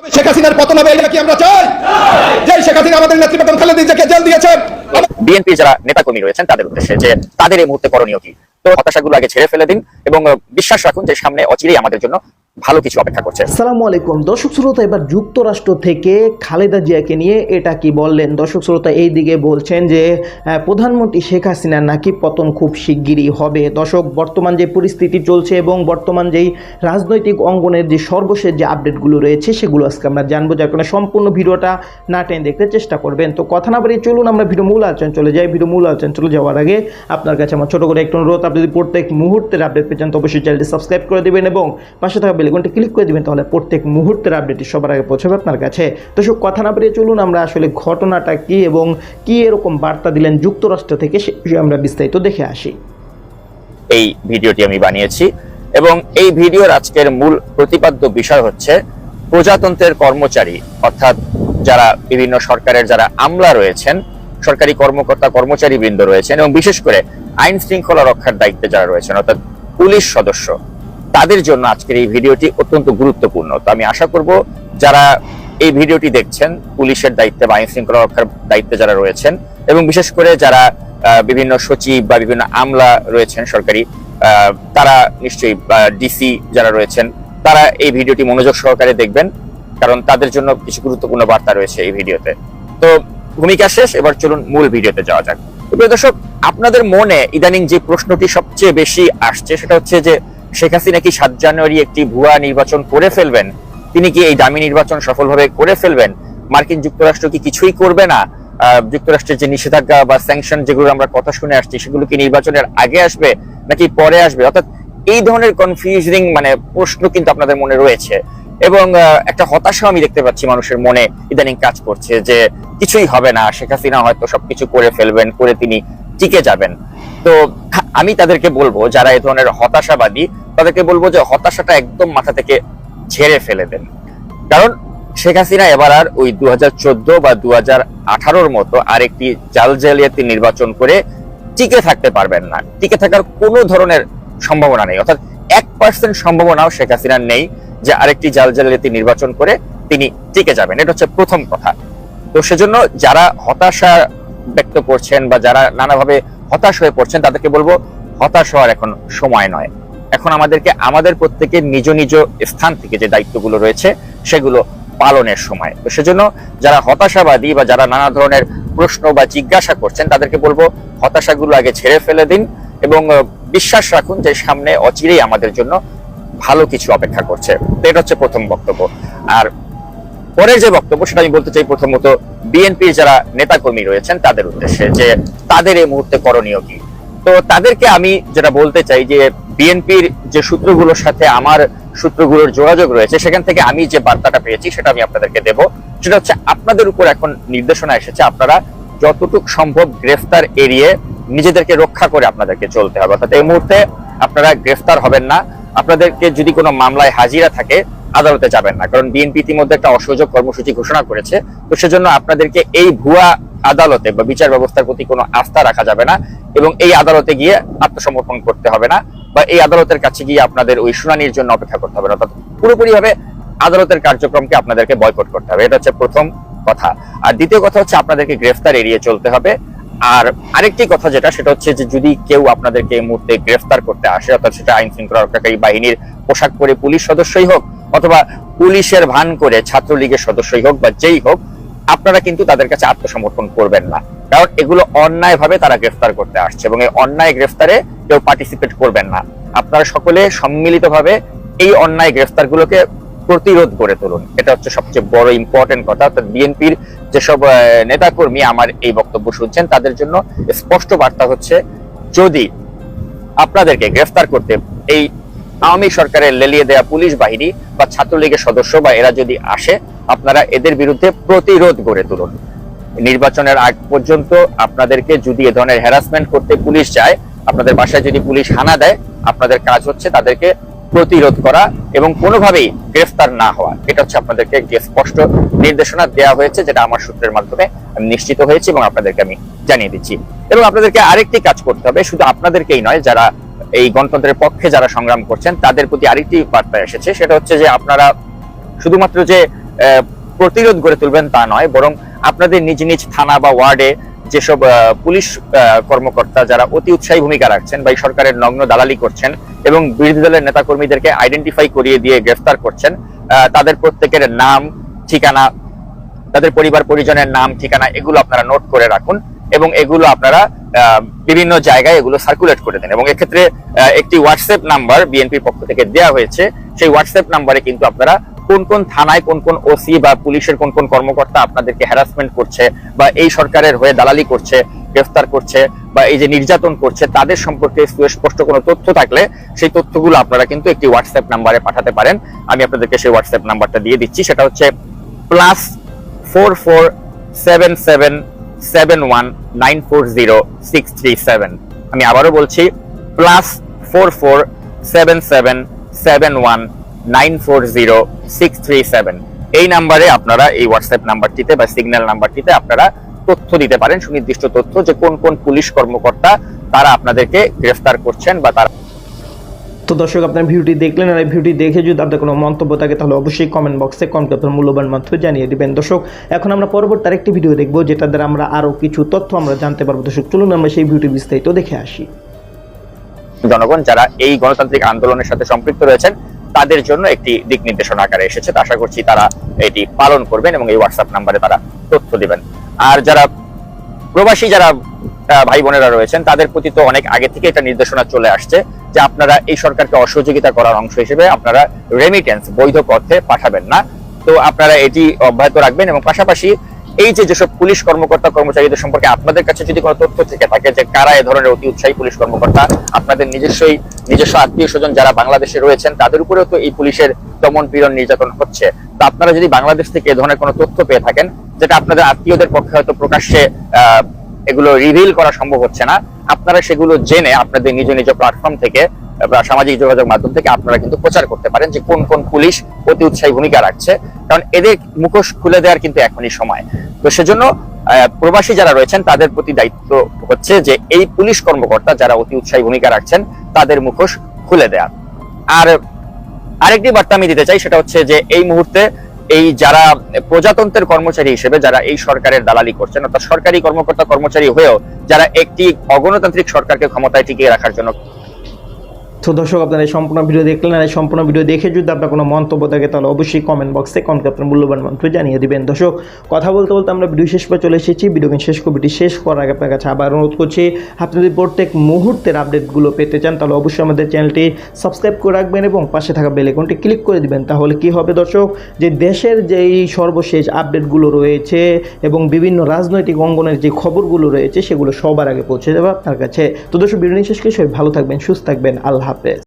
শেখ হাসিনার পতন হবে এটা কি আমরা চাই? যে শেখ হাসিনা আমাদের জেল দিয়েছেন বিএনপি যারা নেতাকর্মী রয়েছেন তাদের উদ্দেশ্যে যে তাদের এই মুহূর্তে করণীয় কি? তো হতাশাগুলো আগে ছেড়ে ফেলে দিন এবং বিশ্বাস রাখুন যে সামনে অচিরেই আমাদের জন্য ভালো কিছু অপেক্ষা করছে। আসসালামু আলাইকুম। দর্শক শ্রোতা, এবার যুক্তরাষ্ট্র থেকে খালেদা জিয়াকে নিয়ে এটা কি বললেন? দর্শক শ্রোতা এই দিকে বলছেন যে প্রধানমন্ত্রী শেখ হাসিনা নাকি পতন খুব শিগগিরই হবে। দর্শক, বর্তমান যে পরিস্থিতি চলছে এবং বর্তমান যেই রাজনৈতিক অঙ্গনের যে সর্বশেষ যে আপডেটগুলো রয়েছে, সেগুলো আজকে আমরা জানব। যার কারণে সম্পূর্ণ ভিডিওটা না টেনে দেখতে চেষ্টা করবেন। তো কথা না বাড়িয়ে চলুন, আমরা ভিডিও মূল আলোচনা চলে যাই। ভিডিও মূল আলোচনা চলে যাওয়ার আগে আপনার কাছে আমার ছোট করে একটু অনুরোধ। আপনি যদি প্রত্যেক মুহূর্তের আপডেট পেয়েছেন তো অবশ্যই চ্যানেলটি সাবস্ক্রাইব করে দেবেন এবং পাশে থাকা বেলকনটি ক্লিক করে দিবেন, তাহলে প্রত্যেক মুহূর্তের আপডেটটি সবার আগে পৌঁছাবে আপনার কাছে। তো সব কথা না বাড়িয়ে চলুন, আমরা আসলে ঘটনাটা কি এবং কি এরকম বার্তা দিলেন যুক্তরাষ্ট্র থেকে সে আমরা বিস্তারিত দেখে আসি। এই ভিডিওটি আমি বানিয়েছি এবং এই ভিডিওর আজকের মূল প্রতিপাদ্য বিষয় হচ্ছে প্রজাতন্ত্রের কর্মচারী, অর্থাৎ যারা বিভিন্ন সরকারের যারা আমলা রয়েছেন, সরকারি কর্মকর্তা কর্মচারী বৃন্দ রয়েছেন এবং বিশেষ করে আইন শৃঙ্খলা রক্ষার দায়িত্বে যারা রয়েছেন, অর্থাৎ পুলিশ সদস্য তাদের জন্য আজকের এই ভিডিওটি অত্যন্ত গুরুত্বপূর্ণ। তো আমি আশা করব যারা এই ভিডিওটি দেখছেন, পুলিশের দায়িত্বে বা আইন শৃঙ্খলা রক্ষার দায়িত্বে যারা রয়েছেন এবং বিশেষ করে যারা বিভিন্ন সচিব বা বিভিন্ন আমলা রয়েছেন সরকারি তারা নিশ্চয়ই ডিসি যারা রয়েছেন, তারা এই ভিডিওটি মনোযোগ সহকারে দেখবেন কারণ তাদের জন্য কিছু গুরুত্বপূর্ণ বার্তা রয়েছে এই ভিডিওতে। তো ভূমিকা শেষ, এবার চলুন মূল ভিডিওতে যাওয়া যাক। প্রিয় দর্শক, আপনাদের মনে ইদানিং যে প্রশ্নটি সবচেয়ে বেশি আসছে সেটা হচ্ছে যে শেখ হাসিনা কি সাত জানুয়ারি একটি ভুয়া নির্বাচন করে ফেলবেন? তিনি কি এই দামি নির্বাচন সফলভাবে করে ফেলবেন? মার্কিন যুক্তরাষ্ট্র কি কিছুই করবে না? যুক্তরাষ্ট্রের যে নিষেধাজ্ঞা বা স্যাংশন যেগুলো আমরা কথা শুনে আসছি, সেগুলো কি নির্বাচনের আগে আসবে নাকি পরে আসবে? অর্থাৎ এই ধরনের কনফিউজিং মানে প্রশ্ন কিন্তু আপনাদের মনে রয়েছে। এবং একটা হতাশা আমি দেখতে পাচ্ছি মানুষের মনে ইদানিং কাজ করছে যে কিছুই হবে না। শেখ হাসিনা হয়তো সবকিছু করে ফেলবেন, করে তিনি টিকে যাবেন। তো আমি তাদেরকে বলব, যারা এই ধরনের হতাশাবাদী, তাদেরকে বলব যে হতাশাটা একদম মাথা থেকে ঝেড়ে ফেলে দেন। কারণ শেখ হাসিনা এবার আর ওই দু বা দু হাজার মতো আরেকটি জাল জালিয়াতি নির্বাচন করে টিকে থাকতে পারবেন না। টিকে থাকার কোনো ধরনের সম্ভাবনা নেই। অর্থাৎ এক পার্সেন্ট সম্ভাবনাও শেখ হাসিনার নেই যে আরেকটি জাল জালিয়াতি নির্বাচন করে তিনি টিকে যাবেন। এটা হচ্ছে প্রথম কথা। তো সেজন্য যারা হতাশা ব্যক্ত করছেন বা যারা নানাভাবে হতাশ হয়ে পড়ছেন, তাদেরকে বলব হতাশ হওয়ার এখন সময় নয়। এখন আমাদেরকে, আমাদের প্রত্যেকের নিজ নিজ স্থান থেকে যে দায়িত্বগুলো রয়েছে, সেগুলো পালনের সময়। তো সেজন্য যারা হতাশাবাদী বা যারা নানা ধরনের প্রশ্ন বা জিজ্ঞাসা করছেন, তাদেরকে বলব হতাশাগুলো আগে ছেড়ে ফেলে দিন এবং বিশ্বাস রাখুন যে সামনে অচিরেই আমাদের জন্য ভালো কিছু অপেক্ষা করছে। এটা হচ্ছে প্রথম বক্তব্য। আর পরের যে বক্তব্য, সেটা আমি বলতে চাই প্রথমত, বিএনপির যারা নেতাকর্মী রয়েছেন, তাদের উদ্দেশ্যে যে তাদের এই মুহূর্তে করণীয় কি? তো তাদেরকে আমি যেটা বলতে চাই যে, বিএনপির যে সূত্রগুলোর সাথে আমার সূত্রগুলোর যোগাযোগ রয়েছে, সেখান থেকে আমি যে বার্তাটা পেয়েছি, সেটা আমি আপনাদেরকে দেব। সেটা হচ্ছে, আপনাদের উপর এখন নির্দেশনা এসেছে, আপনারা যতটুকু সম্ভব গ্রেফতার এড়িয়ে নিজেদেরকে রক্ষা করে আপনাদেরকে চলতে হবে। অর্থাৎ এই মুহূর্তে আপনারা গ্রেফতার হবেন না। আপনাদেরকে যদি কোনো মামলায় হাজিরা থাকে আদালতে যাবেন না, কারণ বিএনপি ইতিমধ্যে একটা অসহযোগ কর্মসূচি ঘোষণা করেছে। তো সেজন্য আপনাদেরকে এই ভুয়া আদালতে বা বিচার ব্যবস্থার প্রতি কোনো আস্থা রাখা যাবে না এবং এই আদালতে গিয়ে আত্মসমর্পণ করতে হবে না বা এই আদালতের কাছে গিয়ে আপনাদের ওই শুনানির জন্য অপেক্ষা করতে হবে না। অর্থাৎ পুরোপুরি ভাবে আদালতের কার্যক্রমকে আপনাদেরকে বয়কট করতে হবে। এটা হচ্ছে প্রথম কথা। আর দ্বিতীয় কথা হচ্ছে আপনাদেরকে গ্রেফতার এড়িয়ে চলতে হবে। আর আরেকটি কথা যেটা, সেটা হচ্ছে যে যদি কেউ আপনাদেরকে এই মুহূর্তে গ্রেফতার করতে আসে, অর্থাৎ সেটা আইন শৃঙ্খলা রক্ষাকারী বাহিনীর পোশাক পরে পুলিশ সদস্যই হোক অথবা পুলিশের ভান করে ছাত্রলীগের সদস্যই হোক বা যেই হোক, আপনারা কিন্তু তাদের কাছে আত্মসমর্পণ করবেন না। কারণ এগুলো অন্যায় ভাবে তারা গ্রেফতার করতে আসছে এবং এই অন্যায় গ্রেফতারে কেউ পার্টিসিপেট করবেন না। আপনারা সকলে সম্মিলিতভাবে এই অন্যায় গ্রেফতার গুলোকে প্রতিরোধ করে তুলুন। এটা হচ্ছে সবচেয়ে বড় ইম্পর্টেন্ট কথা। অর্থাৎ বিএনপির যেসব নেতাকর্মী আমার এই বক্তব্য শুনছেন, তাদের জন্য স্পষ্ট বার্তা হচ্ছে, যদি আপনাদেরকে গ্রেফতার করতে এই আওয়ামী সরকারের লেলিয়ে দেয়া পুলিশ বাহিনী বা ছাত্রলীগের সদস্য বা এরা যদি আসে, আপনারা এদের বিরুদ্ধে প্রতিরোধ গড়ে তুলুন। নির্বাচনের আগ পর্যন্ত আপনাদেরকে যদি এ ধরনের হ্যারাসমেন্ট করতে পুলিশ যায় আপনাদের বাসায় যদি পুলিশ হানা দেয়, আপনাদের কাজ হচ্ছে তাদেরকে প্রতিরোধ করা এবং কোনোভাবেই গ্রেফতার না হওয়া। এটা হচ্ছে আপনাদেরকে একটি স্পষ্ট নির্দেশনা দেওয়া হয়েছে, যেটা আমার সূত্রের মাধ্যমে আমি নিশ্চিত হয়েছি এবং আপনাদেরকে আমি জানিয়ে দিচ্ছি। এবং আপনাদেরকে আরেকটি কাজ করতে হবে, শুধু আপনাদেরকেই নয়, যারা এই গণতন্ত্রের পক্ষে যারা সংগ্রাম করছেন, তাদের প্রতি আরেকটি বার্তা এসেছে, সেটা হচ্ছে যে আপনারা শুধুমাত্র যে প্রতিরোধ গড়ে তুলবেন তা নয়, বরং আপনাদের নিজ নিজ থানা বা ওয়ার্ডে যেসব পুলিশ কর্মকর্তা যারা অতি উৎসাহী ভূমিকা রাখছেন বা সরকারের নগ্ন দালালি করছেন এবং বিরোধী দলের নেতাকর্মীদেরকে আইডেন্টিফাই করিয়ে দিয়ে গ্রেফতার করছেন তাদের প্রত্যেকের নাম, ঠিকানা, তাদের পরিবার পরিজনের নাম, ঠিকানা, এগুলো আপনারা নোট করে রাখুন এবং এগুলো আপনারা বিভিন্ন জায়গায় এগুলো সার্কুলেট করে দেন। এবং এক্ষেত্রে একটি হোয়াটসঅ্যাপ নাম্বার বিএনপির পক্ষ থেকে দেওয়া হয়েছে। সেই হোয়াটসঅ্যাপ নাম্বারে কিন্তু আপনারা কোন কোন থানায় কোন কোন ওসি বা পুলিশের কোন কোন কর্মকর্তা আপনাদেরকে হ্যারাসমেন্ট করছে বা এই সরকারের হয়ে দালালি করছে, গ্রেফতার করছে বা এই যে নির্যাতন করছে, তাদের সম্পর্কে সুস্পষ্ট কোনো তথ্য থাকলে সেই তথ্যগুলো আপনারা কিন্তু একটি হোয়াটসঅ্যাপ নাম্বারে পাঠাতে পারেন। আমি আপনাদেরকে সেই হোয়াটসঅ্যাপ নাম্বারটা দিয়ে দিচ্ছি। সেটা হচ্ছে plus four four seven seven seven four আমি আবারও বলছি plus four seven seven seven one nine four zero six three seven এই নাম্বারে আপনারা এই হোয়াটসঅ্যাপ নাম্বারটিতে বা সিগন্যাল নাম্বারটিতে আপনারা তথ্য দিতে পারেন, সুনির্দিষ্ট তথ্য যে কোন কোন পুলিশ কর্মকর্তা তারা আপনাদেরকে গ্রেফতার করছেন বা তারা তো দর্শক, আপনার ভিডিওটি দেখলেন আর এই ভিডিওটি দেখে যদি আপনার কোনো মন্তব্য থাকে, তাহলে অবশ্যই কমেন্ট বক্সে কমেন্ট আপনার মূল্যবান মাত্র জানিয়ে দিবেন। দর্শক, এখন আমরা পরবর্তী আরেকটি ভিডিও দেখব, যেটা দ্বারা আমরা আরও কিছু তথ্য আমরা জানতে পারব। দর্শক, চলুন আমরা সেই ভিডিওটি বিস্তারিত দেখে আসি। জনগণ যারা এই গণতান্ত্রিক আন্দোলনের সাথে সম্পৃক্ত রয়েছেন, তাদের জন্য একটি দিক নির্দেশনা আকারে এসেছে। আশা করছি তারা এটি পালন করবেন এবং এই হোয়াটসঅ্যাপ নাম্বারে তারা তথ্য দিবেন। আর যারা প্রবাসী, যারা ভাই বোনেরা রয়েছেন, তাদের প্রতি তো অনেক আগে থেকে এটা নির্দেশনা চলে আসছে। যে আপনারা এই সরকারকে অসহযোগিতা করার অংশ হিসেবে আপনারা রেমিটেন্স বৈধ পথে পাঠাবেন না। তো আপনারা এটি অব্যাহত রাখবেন এবং পাশাপাশি এই যে যেসব পুলিশ কর্মকর্তা কর্মচারীদের সম্পর্কে আপনাদের কাছে যদি কোনো তথ্য থেকে থাকে যে কারা এ ধরনের অতি উৎসাহী পুলিশ কর্মকর্তা আপনাদের নিজস্বই নিজস্ব আত্মীয় স্বজন যারা বাংলাদেশে রয়েছেন তাদের উপরেও তো এই পুলিশের দমন পীড়ন নির্যাতন হচ্ছে। তো আপনারা যদি বাংলাদেশ থেকে এ ধরনের কোনো তথ্য পেয়ে থাকেন যেটা আপনাদের আত্মীয়দের পক্ষে হয়তো প্রকাশ্যে আহ, এগুলো রিভিল করা সম্ভব হচ্ছে না। আপনারা সেগুলো জেনে আপনাদের নিজ নিজ প্ল্যাটফর্ম থেকে, বা সামাজিক যোগাযোগ মাধ্যম থেকে আপনারা কিন্তু প্রচার করতে পারেন যে কোন কোন পুলিশ অতি উৎসাহী ভূমিকা রাখছে। কারণ এদের মুখোশ খুলে দেওয়ার কিন্তু এখনই সময়। তো সেজন্য প্রবাসী যারা রয়েছেন, তাদের প্রতি দায়িত্ব হচ্ছে যে এই পুলিশ কর্মকর্তা যারা অতি উৎসাহী ভূমিকা রাখছেন, তাদের মুখোশ খুলে দেয়া। আর আরেকটি বার্তা আমি দিতে চাই, সেটা হচ্ছে যে এই মুহূর্তে এই যারা প্রজাতন্ত্রের কর্মচারী হিসেবে যারা এই সরকারের দালালি করছেন, অর্থাৎ সরকারি কর্মকর্তা কর্মচারী হয়েও যারা একটি অগণতান্ত্রিক সরকারকে ক্ষমতায় টিকিয়ে রাখার জন্য তো দর্শক, আপনারা এই সম্পূর্ণ ভিডিও দেখলেন আর এই সম্পূর্ণ ভিডিও দেখে যদি আপনার কোনো মন্তব্য থাকে, তাহলে অবশ্যই কমেন্ট বক্সে কমেন্ট আপনার মূল্যবান মন্ত্র জানিয়ে দেবেন। দর্শক, কথা বলতে বলতে আমরা ভিডিও শেষ পর চলে এসেছি। ভিডিওকে শেষ কবিটি শেষ করার আগে আপনার কাছে আবার অনুরোধ করছি, আপনি যদি প্রত্যেক মুহূর্তের আপডেটগুলো পেতে চান, তাহলে অবশ্যই আমাদের চ্যানেলটি সাবস্ক্রাইব করে রাখবেন এবং পাশে থাকা বেল আইকনটি ক্লিক করে দিবেন। তাহলে কি হবে দর্শক, যে দেশের যেই সর্বশেষ আপডেটগুলো রয়েছে এবং বিভিন্ন রাজনৈতিক অঙ্গনের যে খবরগুলো রয়েছে, সেগুলো সবার আগে পৌঁছে যাবে আপনার কাছে। তো দর্শক, ভিডিও শেষ করে সবাই ভালো থাকবেন, সুস্থ থাকবেন। আল্লাহ হাফেজ